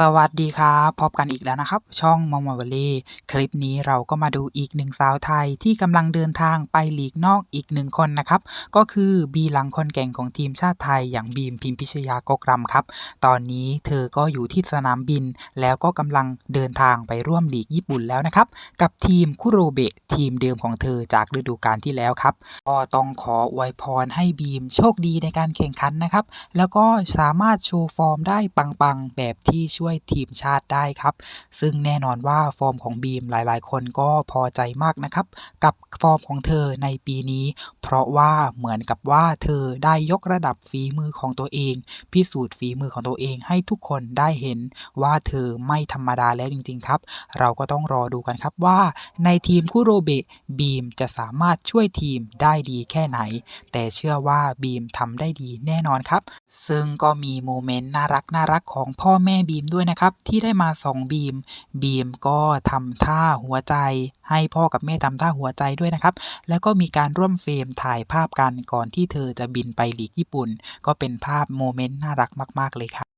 สวัสดีครับพบกันอีกแล้วนะครับ ช่อง m o m o v a l l y คลิปนี้เราก็มาดูอีกหนึ่งสาวไทยที่กำลังเดินทางไปหลีกนอกอีกหนึ่งคนนะครับ ก็คือบีหลังคนแกร่งของทีมชาติไทยอย่างบีมพิมพิชยากกรำครับ ตอนนี้เธอก็อยู่ที่สนามบิน แล้วก็กำลังเดินทางไปร่วมหลีกญี่ปุ่นแล้วนะครับ กับทีมคุโรเบะทีมเดิมของเธอจากฤดูกาลที่แล้วครับก็ต้องขออวยพรให้บีมโชคดีในการแข่งขันนะครับ แล้วก็สามารถโชว์ฟอร์มได้ปังๆแบบที่ช่วยวยทีมชาติได้ครับ ซึ่งแน่นอนว่าฟอร์มของบีมหลายๆ คนก็พอใจมากนะครับ กับฟอร์มของเธอในปีนี้เพราะว่าเหมือนกับว่าเธอได้ยกระดับฝีมือของตัวเอง พิสูจน์ฝีมือของตัวเองให้ทุกคนได้เห็นว่าเธอไม่ธรรมดาแล้วจริง ๆ ครับ เราก็ต้องรอดูกันครับว่า ในทีมคุโรเบะบีมจะสามารถช่วยทีมได้ดีแค่ไหน แต่เชื่อว่าบีมทำได้ดีแน่นอนครับ ซึ่งก็มีโมเมนต์น่ารักน่ารักของพ่อแม่บีมด้วยนะครับ ที่ได้มาส่องบีม บีมก็ทำท่าหัวใจ ให้พ่อกับแม่ทำท่าหัวใจด้วยนะครับ แล้วก็มีการร่วมเฟรมถ่ายภาพกันก่อนที่เธอจะบินไปหลีกญี่ปุ่น ก็เป็นภาพโมเมนต์น่ารักมาก ๆ เลยค่ะ